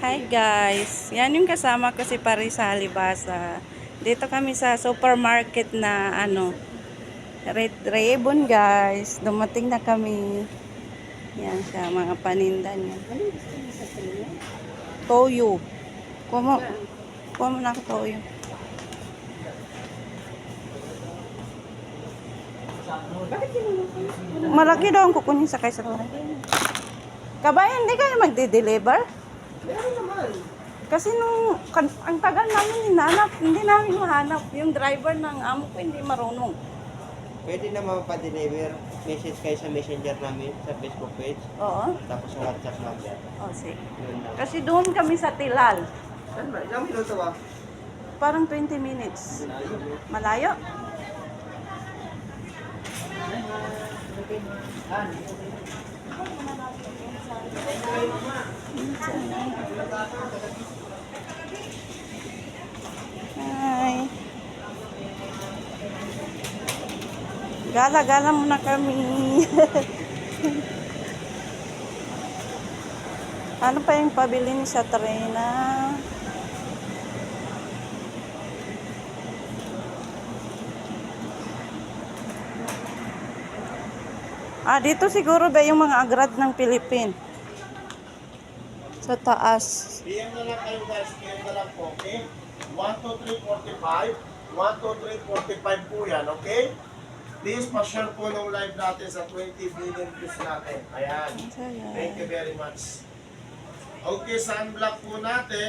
Hi guys, yan yung kasama ko si Paris sa Halibasa. Dito kami sa supermarket na ano, Red Ribbon guys. Dumating na kami. Yan siya, mga paninda niya. Toyo. Kuha mo, kuha mo na ako toyo. Malaki daw ang kukunin sa kaysa Kabayan, hindi kayo magde-deliver? Meron naman. Kasi nung kan- ang tagal namin hinanap, hindi namin mahanap. Yung driver ng amo ko hindi marunong. Pwede naman pa-deliver. Message kayo sa messenger namin sa Facebook page. Oo. Tapos sa WhatsApp number. Oh, sige. Yun lang. Kasi doon kami sa Tilal. Saan ba? Ilang minuto ba? Parang 20 minutes. Malayo? Hi. Gala-gala muna kami. ano pa yung pabili ni sa Trena? Ah, dito siguro ba yung mga agrad ng Pilipin? Sa taas. PM na lang kayo guys, PM na lang po, okay? 1, 2, 3, 45. 1, 2, 3, 45 po yan, okay? Please, pa-share po ng live natin sa 20 billion views natin. Ayan. Thank you very much. Okay, sunblock po natin.